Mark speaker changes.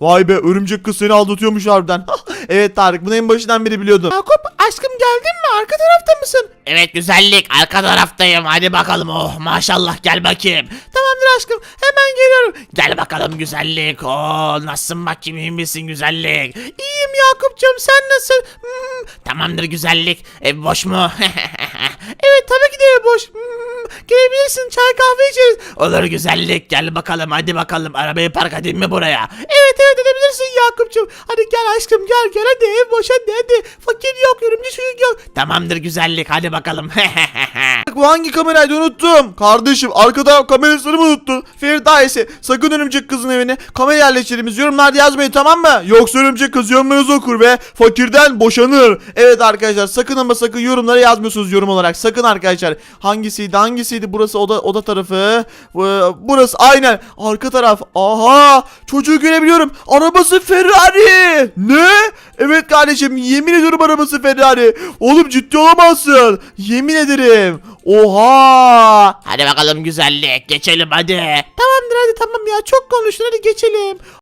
Speaker 1: Vay be örümcek kız seni aldatıyormuş harbiden. evet Tarık bunu en başından beri biliyordum.
Speaker 2: Yakup aşkım geldin mi? Arka tarafta mısın?
Speaker 3: Evet güzellik arka taraftayım hadi bakalım oh maşallah gel bakayım.
Speaker 2: Tamamdır aşkım hemen geliyorum.
Speaker 3: Gel bakalım güzellik oh nasılsın bakayım iyi misin güzellik.
Speaker 2: İyiyim Yakup'cum sen nasıl? Hmm,
Speaker 3: Tamamdır güzellik ev boş mu?
Speaker 2: evet tabii ki de boş. Gelebilirsin çay kahve içeriz.
Speaker 3: Olur güzellik gel bakalım hadi bakalım arabayı park edeyim mi buraya?
Speaker 2: Evet evet edebilirsin Yakup'cum. Hadi gel aşkım gel gel hadi ev boş hadi hadi. Fakir yok örümcek çocuk yok.
Speaker 3: Tamamdır güzellik hadi bakalım.
Speaker 1: Bak bu hangi kameraydı unuttum. Kardeşim arkada kamerasını mı unuttun? Firdaysi sakın örümcek kızın evine kamera yerleştirimiz yorumlarda yazmayın tamam mı? Yoksa örümcek kız yorumlarınızı okur ve fakirden boşanır. Evet arkadaşlar sakın ama sakın yorumlara yazmıyorsunuz yorum olarak. Sakın arkadaşlar. Hangisiydi hangisiydi burası oda oda tarafı. Bu- Burası aynen arka taraf. Aha çocuğu görebiliyorum. Arabası Ferrari. Ne? Evet kardeşim yemin ediyorum arabası Ferrari. Oğlum ciddi olamazsın. Yemin ederim. Oha!
Speaker 3: hadi bakalım güzellik geçelim hadi.
Speaker 2: Tamamdır hadi tamam ya çok konuştun hadi geçelim.